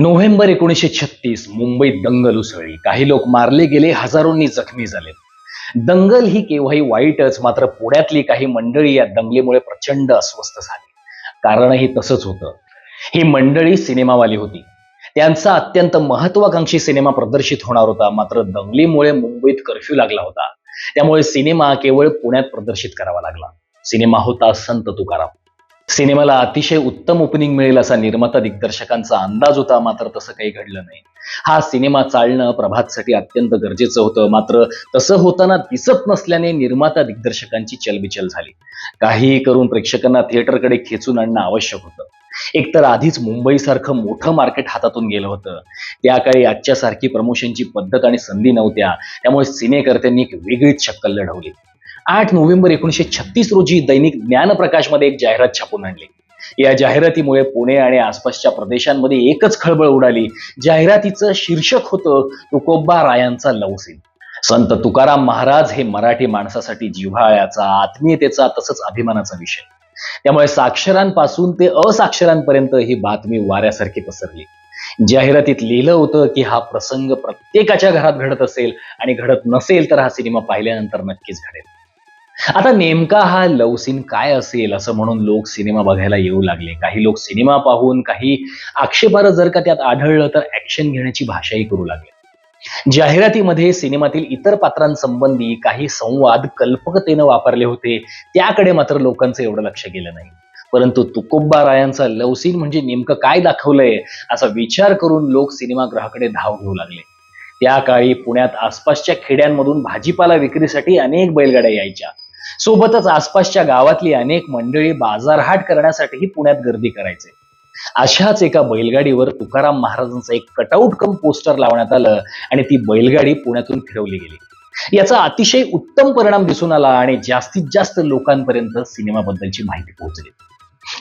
November एकोणीसशे छत्तीस मुंबईत दंगल उसळली. काही लोक मारले गेले हजारोंनी जखमी झाले. दंगल ही केव्हाही वाईटच मात्र पुण्यातली काही मंडळी या दंगलीमुळे प्रचंड अस्वस्थ झाली. कारणही तसंच होतं. ही मंडळी सिनेमावाली होती. त्यांचा अत्यंत महत्वाकांक्षी सिनेमा प्रदर्शित होणार होता मात्र दंगलीमुळे मुंबईत कर्फ्यू लागला होता. त्यामुळे सिनेमा केवळ पुण्यात प्रदर्शित करावा लागला. सिनेमा होता संत तुकाराम. सिनेमाला अतिशय उत्तम ओपनिंग मिळेल असा निर्माता दिग्दर्शकांचा अंदाज होता मात्र तसं काही घडलं नाही. हा सिनेमा चालणं प्रभातसाठी अत्यंत गरजेचं होतं मात्र तसं होताना दिसत नसल्याने निर्माता दिग्दर्शकांची चलबिचल झाली. काहीही करून प्रेक्षकांना थिएटरकडे खेचून आणणं आवश्यक होतं. एकतर आधीच मुंबईसारखं मोठं मार्केट हातातून गेलं होतं. त्या काळी आजच्यासारखी प्रमोशनची पद्धत आणि संधी नव्हत्या. त्यामुळे सिनेकर्त्यांनी एक वेगळीच शक्कल लढवली. आठ नोव्हेंबर एकोणीसशे छत्तीस रोजी दैनिक ज्ञानप्रकाशमध्ये एक जाहिरात छापून आणली. या जाहिरातीमुळे पुणे आणि आसपासच्या प्रदेशांमध्ये एकच खळबळ उडाली. जाहिरातीचं शीर्षक होतं तुकोबा रायांचा लवसीन संत तुकाराम महाराज हे मराठी माणसासाठी जिव्हाळ्याचा आत्मीयतेचा तसंच अभिमानाचा विषय. त्यामुळे साक्षरांपासून ते असाक्षरांपर्यंत ही बातमी वाऱ्यासारखी पसरली. जाहिरातीत लिहिलं होतं की हा प्रसंग प्रत्येकाच्या घरात घडत असेल आणि घडत नसेल तर हा सिनेमा पाहिल्यानंतर नक्कीच घडेल. आता नेमका हा लव सीन काय असेल असं म्हणून लोक सिनेमा बघायला येऊ लागले. काही लोक सिनेमा पाहून काही आक्षेपार्ह जर का त्यात आढळलं तर ऍक्शन घेण्याची भाषाही करू लागले. जाहिरातीमध्ये सिनेमातील इतर पात्रांसंबंधी काही संवाद कल्पकतेनं वापरले होते त्याकडे मात्र लोकांचं एवढं लक्ष गेलं नाही. परंतु तुकोब्बा रायांचा लव सीन म्हणजे नेमकं काय दाखवलंय असा विचार करून लोक सिनेमागृहाकडे धाव घेऊ लागले. त्या काळी पुण्यात आसपासच्या खेड्यांमधून भाजीपाला विक्रीसाठी अनेक बैलगाड्या यायच्या. सोबतच आसपासच्या गावातली अनेक मंडळी बाजारहाट करण्यासाठीही पुण्यात गर्दी करायचे. अशाच एका बैलगाडीवर तुकाराम महाराजांचं एक कटआउट कम पोस्टर लावण्यात आलं आणि ती बैलगाडी पुण्यातून फिरवली गेली. याचा अतिशय उत्तम परिणाम दिसून आला आणि जास्तीत जास्त लोकांपर्यंत सिनेमाबद्दलची माहिती पोहोचली.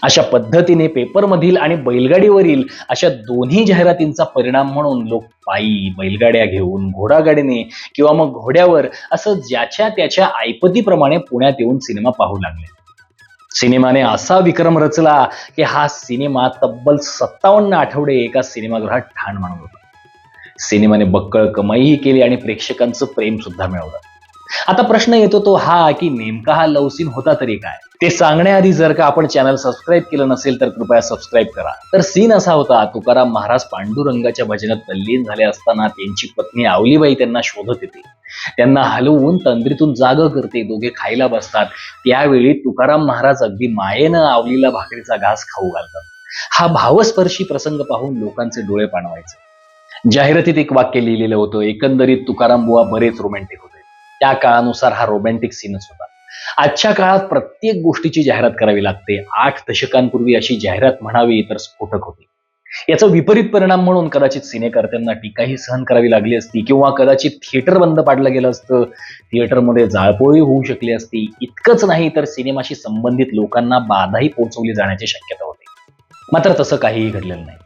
अशा पद्धतीने पेपरमधील आणि बैलगाडीवरील अशा दोन्ही जाहिरातींचा परिणाम म्हणून लोक पायी बैलगाड्या घेऊन घोडागाडीने किंवा मग घोड्यावर असं ज्याच्या त्याच्या ऐपतीप्रमाणे पुण्यात येऊन सिनेमा पाहू लागले. सिनेमाने असा विक्रम रचला की हा सिनेमा तब्बल सत्तावन्न आठवडे एका सिनेमागृहात ठाण मानत होता. सिनेमाने बक्कळ कमाईही केली आणि प्रेक्षकांचं प्रेम सुद्धा मिळवलं. आता प्रश्न येतो तो हा की नेमका हा लव सीन होता तरी काय? ते सांगण्याआधी जर का आपण चॅनल सबस्क्राईब केलं नसेल तर कृपया सबस्क्राईब करा. तर सीन असा होता तुकाराम महाराज पांडुरंगाच्या भजनात तल्लीन झाले असताना त्यांची पत्नी आवलीबाई त्यांना शोधत येते. त्यांना हलवून तंद्रीतून जाग करते दोघे खायला बसतात. त्यावेळी तुकाराम महाराज अगदी मायेनं आवलीला भाकरीचा घास खाऊ घालतात. हा भावस्पर्शी प्रसंग पाहून लोकांचे डोळे पाणवायचे. जाहिरातीत एक वाक्य लिहिलेलं होतं एकंदरीत तुकाराम बुवा बरेच रोमॅन्टिक त्या काळानुसार हा रोमॅन्टिक सीनच होता. आजच्या काळात प्रत्येक गोष्टीची जाहिरात करावी लागते. आठ दशकांपूर्वी अशी जाहिरात म्हणावी तर स्फोटक होती. याचा विपरीत परिणाम म्हणून कदाचित सिनेकर्त्यांना टीकाही सहन करावी लागली असती किंवा कदाचित थिएटर बंद पाडलं गेलं असतं. थिएटरमध्ये जाळपोळी होऊ शकली असती. इतकंच नाही तर सिनेमाशी संबंधित लोकांना बाधाही पोहोचवली जाण्याची शक्यता होती. मात्र तसं काहीही घडलेलं नाही.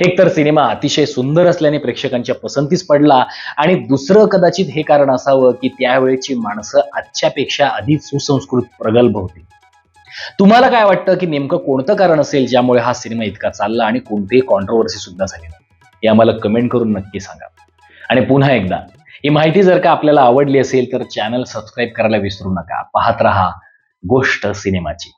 एकतर सिनेमा अतिशय सुंदर असल्याने प्रेक्षकांच्या पसंतीस पडला आणि दुसरं कदाचित हे कारण असावं की त्यावेळेची माणसं आजच्यापेक्षा अधिक सुसंस्कृत प्रगल्भ होती. तुम्हाला काय वाटतं की नेमकं कोणतं कारण असेल ज्यामुळे हा सिनेमा इतका चालला आणि कोणतीही कॉन्ट्रोवर्सी सुद्धा झाली हे आम्हाला कमेंट करून नक्की सांगा. आणि पुन्हा एकदा ही माहिती जर का आपल्याला आवडली असेल तर चॅनल सबस्क्राईब करायला विसरू नका. पाहत रहा गोष्ट सिनेमाची.